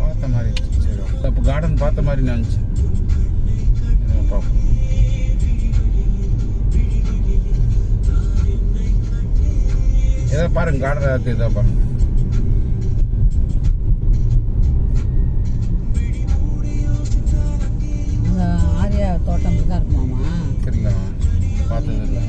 பார்த்த மாதிரி இருந்துச்சு. சரி அப்போ கார்டன் பார்த்த மாதிரி நினச்சி பார்ப்போம் ஏதோ பாருங்க கார்டன் ஏதாவது ஏதோ பாருங்க. ஆரியா தோட்டம் தான் இருக்குமாமா தெரியல பார்த்தது இல்லை.